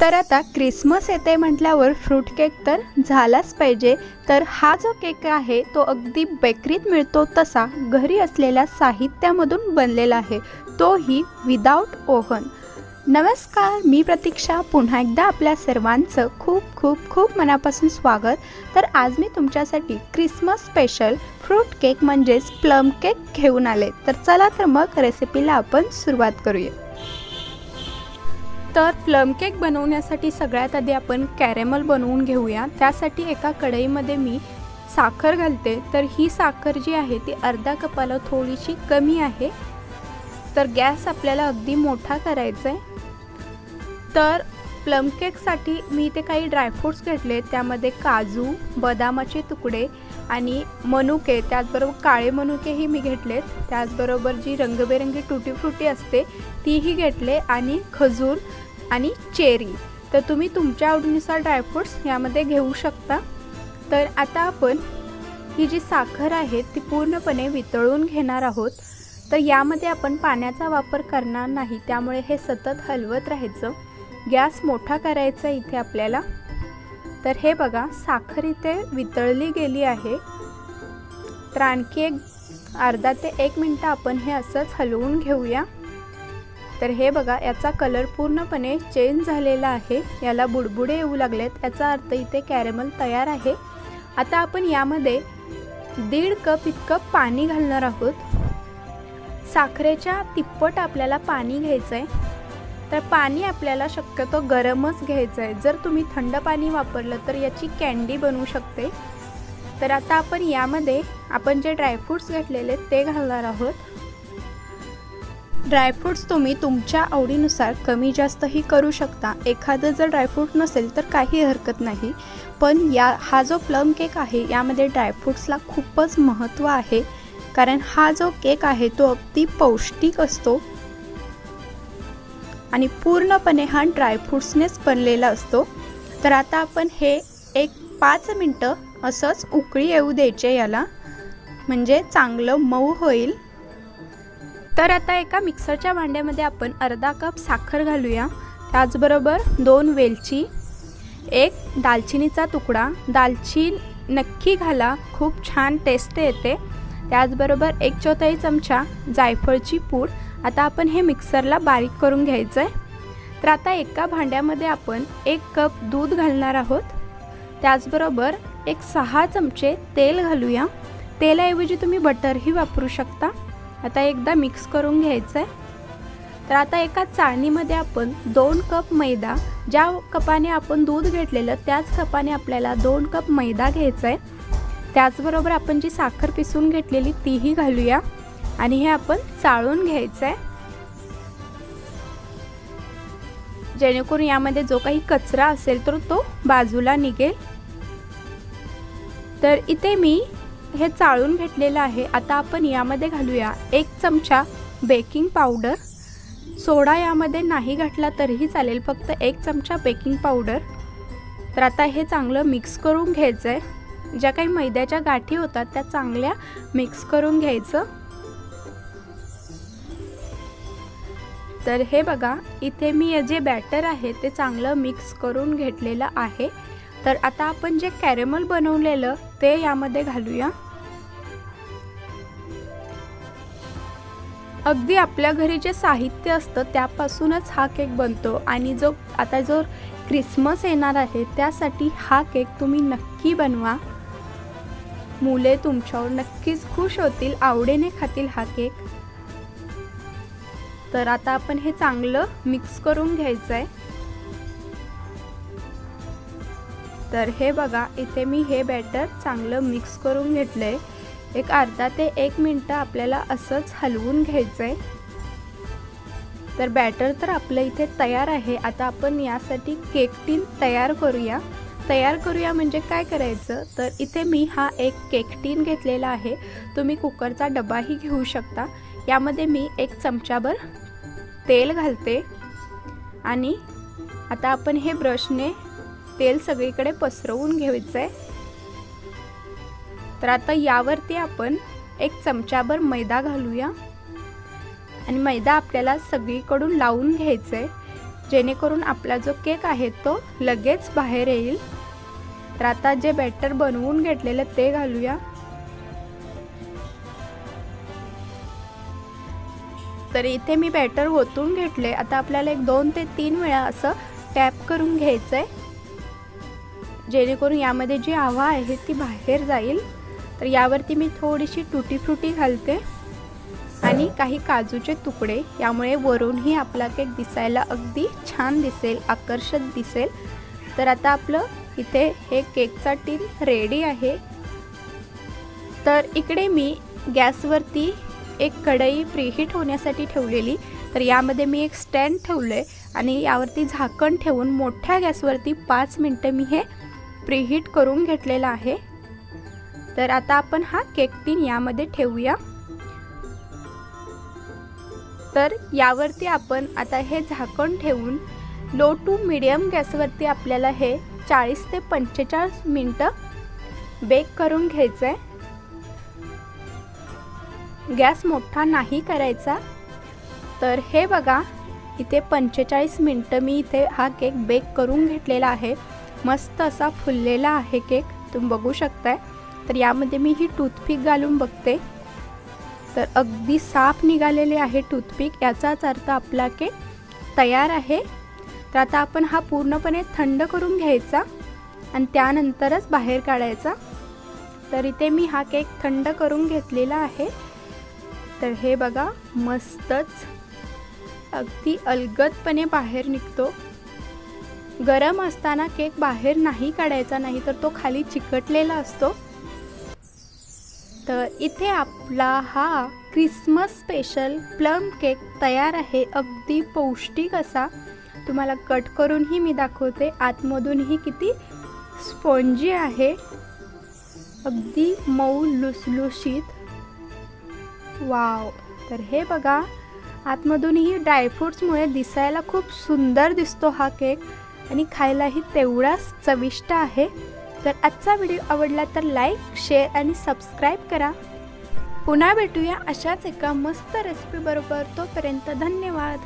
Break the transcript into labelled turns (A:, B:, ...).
A: तर आता क्रिसमस येते म्हटल्यावर फ्रूट केक तर झालाच पाहिजे. तर हा जो केक आहे तो अगदी बेकरीत मिळतो तसा घरी असलेल्या साहित्यामधून बनलेला आहे. तोही विदाऊट ओव्हन नमस्कार मी प्रतीक्षा. पुन्हा एकदा आपल्या सर्वांचं खूप खूप खूप मनापासून स्वागत. तर आज मी तुमच्यासाठी क्रिसमस स्पेशल फ्रूट केक म्हणजेच प्लम केक घेऊन आले. तर चला तर मग रेसिपीला आपण सुरुवात करूया. तर प्लम केक बनवण्यासाठी सगळ्यात आधी आपण कॅरेमल बनवून घेऊया. त्यासाठी एका कढईमध्ये मी साखर घालते. तर ही साखर जी आहे ती अर्धा कपाला थोडीशी कमी आहे. तर गॅस आपल्याला अगदी मोठा करायचा आहे तर प्लम केकसाठी मी इथे काही ड्रायफ्रूट्स घेतले. त्यामध्ये काजू बदामाचे तुकडे आणि मनुके त्याचबरोबर काळे मनुकेही मी घेतलेत. त्याचबरोबर जी रंगबेरंगी टुटी फ्रुटी असते तीही घेतले. आणि खजूर आणि चेरी. तर तुम्ही तुमच्या आवडीनुसार ड्रायफ्रूट्स यामध्ये घेऊ शकता. तर आता आपण ही जी साखर आहे ती पूर्णपणे वितळून घेणार आहोत. तर यामध्ये आपण पाण्याचा वापर करणार नाही त्यामुळे हे सतत हलवत राहायचं. गॅस मोठा करायचा इथे आपल्याला. तर हे बघा साखर इथे वितळली गेली आहे. तर आणखी एक अर्धा ते एक मिनटं आपण हे असंच हलवून घेऊया. तर हे बघा याचा कलर पूर्णपणे चेंज झालेला आहे. याला बुडबुडे येऊ लागलेत. याचा अर्थ इथे कॅरेमल तयार आहे. आता आपण यामध्ये दीड कप इतकं पाणी घालणार आहोत. साखरेच्या तिप्पट आपल्याला पाणी घ्यायचं आहे तर पाणी आपल्याला शक्यतो गरमच घ्यायचं आहे जर तुम्ही थंड पाणी वापरलं तर याची कॅन्डी बनवू शकते. तर आता आपण यामध्ये आपण जे ड्रायफ्रूट्स घेतलेले ते घालणार आहोत. ड्रायफ्रूट्स तुम्ही तुमच्या आवडीनुसार कमी जास्तही करू शकता. एखादं जर ड्रायफ्रूट नसेल तर काही हरकत नाही. पण या हा जो प्लम केक आहे यामध्ये ड्रायफ्रूट्सला खूपच महत्त्व आहे. कारण हा जो केक आहे तो अगदी पौष्टिक असतो. आणि पूर्णपणे हा ड्रायफ्रूट्सनेच बनलेला असतो. तर आता आपण हे एक पाच मिनटं असंच उकळी येऊ द्यायचे याला. म्हणजे चांगलं मऊ होईल. तर आता एका मिक्सरच्या भांड्यामध्ये आपण अर्धा कप साखर घालूया. त्याचबरोबर दोन वेलची एक दालचिनीचा तुकडा. दालचीन नक्की घाला खूप छान टेस्ट येते. त्याचबरोबर एक चौथाई चमचा जायफळची पूड. आता आपण हे मिक्सरला बारीक करून घ्यायचं आहे तर आता एका भांड्यामध्ये आपण एक कप दूध घालणार आहोत. त्याचबरोबर एक सहा चमचे तेल घालूया. तेलाऐवजी तुम्ही बटरही वापरू शकता. आता एकदा मिक्स करून घ्यायचं आहे तर आता एका चाळणीमध्ये आपण दोन कप मैदा ज्या कपाने आपण दूध घेतलेलं त्याच कपाने आपल्याला दोन कप मैदा घ्यायचा आहे त्याचबरोबर आपण जी साखर पिसून घेतलेली तीही घालूया. आणि हे आपण चाळून घ्यायचं आहे जेणेकरून यामध्ये जो काही कचरा असेल तर तो बाजूला निघेल. तर इथे मी हे चाळून घेतलेलं आहे. आता आपण यामध्ये घालूया एक चमचा बेकिंग पावडर. सोडा यामध्ये नाही घातला तरीही चालेल फक्त एक चमचा बेकिंग पावडर. तर आता हे चांगलं मिक्स करून घ्यायचं आहे ज्या काही मैद्याच्या गाठी होतात त्या चांगल्या मिक्स करून घ्यायचं. तर हे बघा इथे मी जे बॅटर आहे ते चांगलं मिक्स करून घेतलेलं आहे. तर आता आपण जे कॅरेमल बनवलेलं ते यामध्ये घालूया. अगदी आपल्या घरी जे साहित्य असतं त्यापासूनच हा केक बनतो आणि जो आता जो क्रिसमस येणार आहे त्यासाठी हा केक तुम्ही नक्की बनवा. मुले तुमच्यावर नक्कीच खुश होतील आवडीने खातील हा केक. तर आता आपण हे चांगलं मिक्स करून घ्यायचं आहे तर हे बघा इथे मी हे बॅटर चांगलं मिक्स करून घेतलं आहे एक अर्धा ते एक मिनटं आपल्याला असंच हलवून घ्यायचं आहे तर बॅटर तर आपलं इथे तयार आहे. आता आपण यासाठी केक टीन तयार करूया. तयार करूया म्हणजे काय करायचं? तर इथे मी हा एक केक टीन घेतलेला आहे. तुम्ही कुकरचा डबाही घेऊ शकता. यामध्ये मी एक चमचाभर तेल घालते. आणि आता आपण हे ब्रशने तेल सगळीकडे पसरवून घ्यायचं आहे तर आता यावरती आपण एक चमचाभर मैदा घालूया. आणि मैदा आपल्याला सगळीकडून लावून घ्यायचं आहे जेणेकरून आपला जो केक आहे तो लगेच बाहेर येईल. तर आता जे बॅटर बनवून घेतलेलं ते घालूया. तर इथे मी बॅटर ओतून घेतले आता आपल्याला एक दोन ते तीन वेळा असं टॅप करून घ्यायचं आहे जेणेकरून यामध्ये जी हवा आहे ती बाहेर जाईल. तर यावरती मी थोडीशी टुटी फ्रुटी घालते. आणि काही काजूचे तुकडे. यामुळे वरूनही आपला केक दिसायला अगदी छान दिसेल आकर्षक दिसेल. तर आता आपलं इथे हे केकचा टीन रेडी आहे. तर इकडे मी गॅसवरती एक कढई प्रीहीट होण्यासाठी ठेवलेली. तर यामध्ये मी एक स्टँड ठेवलं आहे आणि यावरती झाकण ठेवून मोठ्या गॅसवरती पाच मिनटं मी हे प्रीहीट करून घेतलेलं आहे. तर आता आपण हा केक टीन यामध्ये ठेवूया. तर यावरती आपण आता हे झाकण ठेवून लो टू मिडियम गॅसवरती आपल्याला हे चाळीस ते पंचेचाळीस मिनटं बेक करून घ्यायचं आहे गॅस मोठा नाही करायचा. तर हे बघा इथे पंचेचाळीस मिनटं मी इथे हा केक बेक करून घेतलेला आहे. मस्त असा फुललेला आहे केक. तुम्ही बघू शकताय. तर यामध्ये मी ही टूथपिक घालून बघते. तर अगदी साफ निघालेले आहे टूथपिक. याचाच अर्थ आपला केक तयार आहे. तर आता आपण हा पूर्णपणे थंड करून घ्यायचा आणि त्यानंतरच बाहेर काढायचा. तर इथे मी हा केक थंड करून घेतलेला आहे. तर हे बघा मस्तच. अगदी अलगदपणे बाहेर निघतो. गरम असताना केक बाहेर नाही काढायचा नाही तर तो खाली चिकटलेला असतो. तर इथे आपला हा क्रिसमस स्पेशल प्लम केक तयार आहे. अगदी पौष्टिक असा. तुम्हाला कट करूनही मी दाखवते. आतमधूनही किती स्पॉन्जी आहे. अगदी मऊ लुसलुशीत. वाव. तर हे बघा. आतमधूनही ड्रायफ्रूट्समुळे दिसायला खूप सुंदर दिसतो हा केक. आणि खायलाही तेवढाच चविष्ट आहे. तर आजचा व्हिडिओ आवडला तर लाईक शेअर आणि सबस्क्राईब करा. पुन्हा भेटूया अशाच एका मस्त रेसिपीबरोबर तोपर्यंत धन्यवाद.